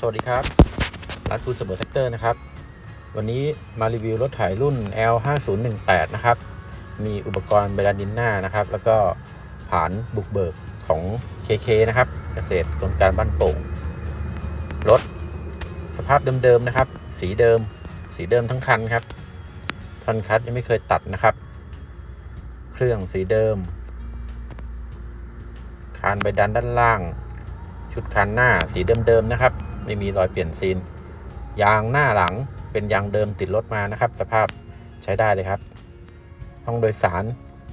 สวัสดีครับ ร้านทูเสมอแท็กเตอร์นะครับ วันนี้มารีวิวรถไถรุ่น L 5 0 1 8 นะครับ มีอุปกรณ์เบลาดินหน้านะครับ แล้วก็ผานบุกเบิกของ KK นะครับ เกษตรกลการบ้านโป่ง รถสภาพเดิมๆนะครับ สีเดิม สีเดิมทั้งคันครับท่อนคัดยังไม่เคยตัดนะครับ เครื่องสีเดิม คานใบดันด้านล่าง ชุดคันหน้าสีเดิมๆนะครับ ไม่มีรอยเปลี่ยนซีน ยางหน้าหลังเป็นยางเดิมติดรถมานะครับ สภาพใช้ได้เลยครับ ห้องโดยสาร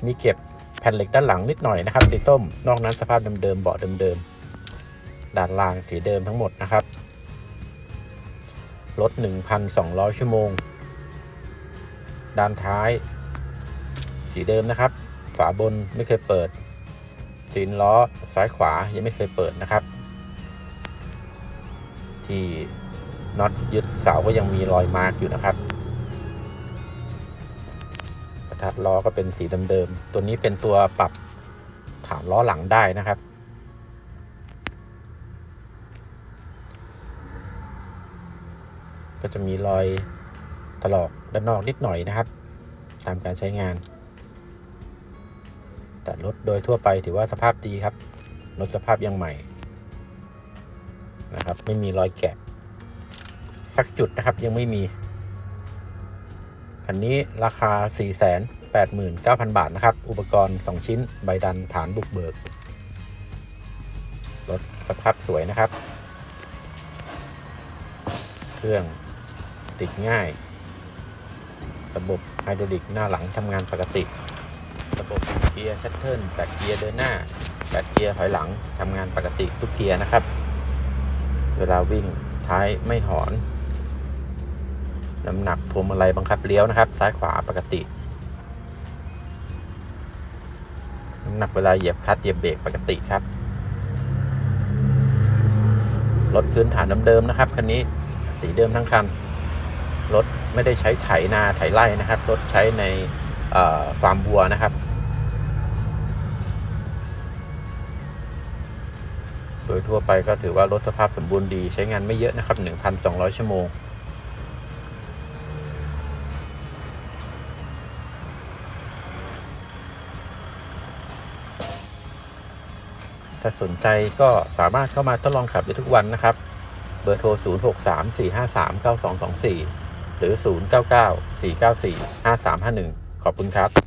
มีเก็บแผ่นเหล็กด้านหลังนิดหน่อยนะครับ สีส้ม นอกนั้นสภาพเดิมๆเบาะเดิมๆด้านล่างสีเดิมทั้งหมดนะครับรถ 1,200 ชั่วโมง ด้านท้าย สีเดิมนะครับ ฝาบนไม่เคยเปิดซีล้อซ้ายขวายังไม่เคยเปิดนะครับ ที่น็อตยึดเสาก็ยังมีรอยมาร์กอยู่นะครับ กระทัดล้อก็เป็นสีเดิมๆ ตัวนี้เป็นตัวปรับฐานล้อหลังได้นะครับ ก็จะมีรอยถลอกด้านนอกนิดหน่อยนะครับ ตามการใช้งาน แต่รถโดยทั่วไปถือว่าสภาพดีครับ รถสภาพยังใหม่ นะครับ ไม่มีรอยแกะ สักจุดนะครับยังไม่มี คันนี้ราคา 489,000 บาท นะครับ อุปกรณ์ 2 ชิ้น ใบดันฐานบุกเบิก รถสภาพสวยนะครับ เครื่องติดง่าย ระบบไฮดรอลิกหน้าหลังทำงานปกติ ระบบเกียร์ชัตเทิลแปดเกียร์เดินหน้าแปดเกียร์ถอยหลังทำงานปกติทุกเกียร์นะครับ เวลาวิ่งท้ายไม่หอน น้ำหนักพวงมาลัยบังคับเลี้ยวนะครับ ซ้ายขวาปกติ น้ำหนักเวลาเหยียบคลัตช์เหยียบเบรกปกติครับ รถพื้นฐานเดิมๆนะครับคันนี้สีเดิมทั้งคัน รถไม่ได้ใช้ไถนาไถไร่นะครับ รถใช้ในฟาร์มวัวนะครับ ยทั่วไปก็ถือว่ารถสภาพสมบูรณ์ดีใช้งานไม่เยอะนะครับ 1,200 ชั่วโมง ถ้าสนใจก็สามารถเข้ามาทดลองขับได้ทุกวันนะครับ เบอร์โทร 0634539224 หรือ 0994945351 ขอบคุณครับ